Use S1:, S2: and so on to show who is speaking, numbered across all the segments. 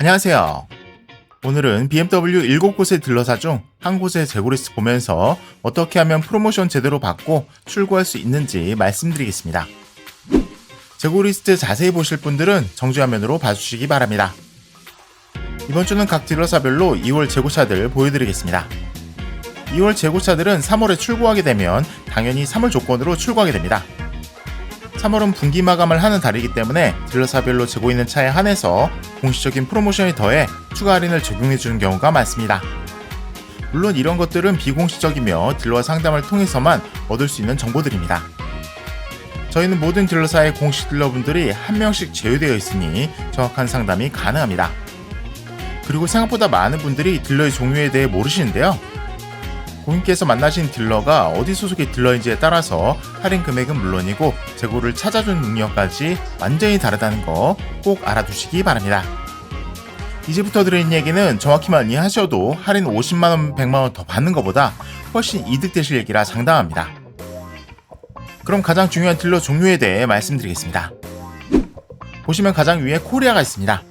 S1: 안녕하세요. 오늘은 BMW 7곳의 딜러사 중 한 곳의 재고리스트 보면서 어떻게 하면 프로모션 제대로 받고 출고할 수 있는지 말씀드리겠습니다. 재고리스트 자세히 보실 분들은 정지화면으로 봐주시기 바랍니다. 이번 주는 각 딜러사별로 2월 재고차들 보여드리겠습니다. 2월 재고차들은 3월에 출고하게 되면 당연히 3월 조건으로 출고하게 됩니다. 3월은 분기 마감을 하는 달이기 때문에 딜러사별로 재고 있는 차에 한해서 공식적인 프로모션이 더해 추가 할인을 적용해주는 경우가 많습니다. 물론 이런 것들은 비공식적이며 딜러와 상담을 통해서만 얻을 수 있는 정보들입니다. 저희는 모든 딜러사의 공식 딜러분들이 한 명씩 제휴되어 있으니 정확한 상담이 가능합니다. 그리고 생각보다 많은 분들이 딜러의 종류에 대해 모르시는데요. 고객께서 만나신 딜러가 어디 소속의 딜러인지에 따라서 할인 금액은 물론이고 재고를 찾아주는 능력까지 완전히 다르다는 거 꼭 알아두시기 바랍니다. 이제부터 드리는 얘기는 정확히만 이해하셔도 할인 50만원, 100만원 더 받는 것보다 훨씬 이득되실 얘기라 장담합니다. 그럼 가장 중요한 딜러 종류에 대해 말씀드리겠습니다. 보시면 가장 위에 코리아가 있습니다.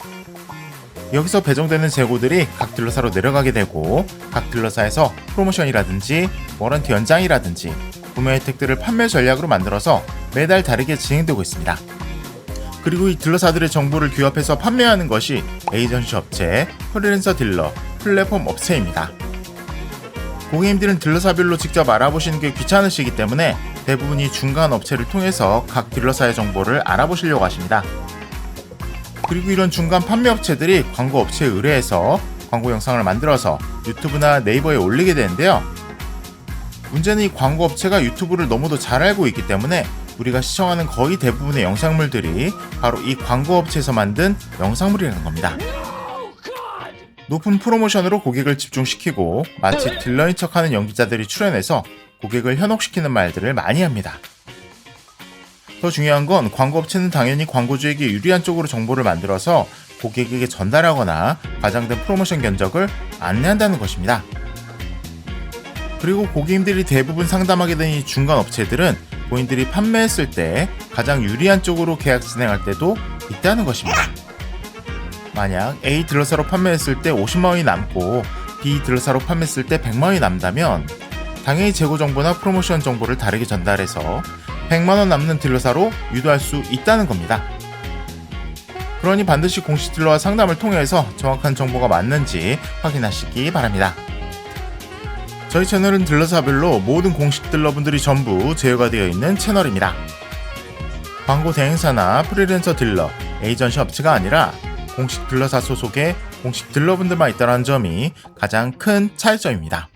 S1: 여기서 배정되는 재고들이 각 딜러사로 내려가게 되고 각 딜러사에서 프로모션이라든지 워런티 연장이라든지 구매 혜택들을 판매 전략으로 만들어서 매달 다르게 진행되고 있습니다. 그리고 이 딜러사들의 정보를 규합해서 판매하는 것이 에이전시 업체, 프리랜서 딜러, 플랫폼 업체입니다. 고객님들은 딜러사별로 직접 알아보시는 게 귀찮으시기 때문에 대부분이 중간 업체를 통해서 각 딜러사의 정보를 알아보시려고 하십니다. 그리고 이런 중간 판매 업체들이 광고 업체에 의뢰해서 광고 영상을 만들어서 유튜브나 네이버에 올리게 되는데요. 문제는 이 광고 업체가 유튜브를 너무도 잘 알고 있기 때문에 우리가 시청하는 거의 대부분의 영상물들이 바로 이 광고 업체에서 만든 영상물이라는 겁니다. 높은 프로모션으로 고객을 집중시키고 마치 딜러인 척하는 연기자들이 출연해서 고객을 현혹시키는 말들을 많이 합니다. 더 중요한 건 광고업체는 당연히 광고주에게 유리한 쪽으로 정보를 만들어서 고객에게 전달하거나 과장된 프로모션 견적을 안내한다는 것입니다. 그리고 고객님들이 대부분 상담하게 된 이 중간 업체들은 본인들이 판매했을 때 가장 유리한 쪽으로 계약 진행할 때도 있다는 것입니다. 만약 A 딜러사로 판매했을 때 50만원이 남고 B 딜러사로 판매했을 때 100만원이 남다면 당연히 재고 정보나 프로모션 정보를 다르게 전달해서 100만원 남는 딜러사로 유도할 수 있다는 겁니다. 그러니 반드시 공식 딜러와 상담을 통해서 정확한 정보가 맞는지 확인하시기 바랍니다. 저희 채널은 딜러사별로 모든 공식 딜러분들이 전부 제휴가 되어 있는 채널입니다. 광고 대행사나 프리랜서 딜러, 에이전시 업체가 아니라 공식 딜러사 소속의 공식 딜러분들만 있다는 점이 가장 큰 차이점입니다.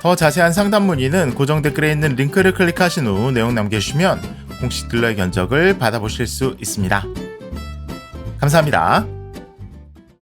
S1: 더 자세한 상담 문의는 고정 댓글에 있는 링크를 클릭하신 후 내용 남겨주시면 공식 딜러의 견적을 받아보실 수 있습니다. 감사합니다.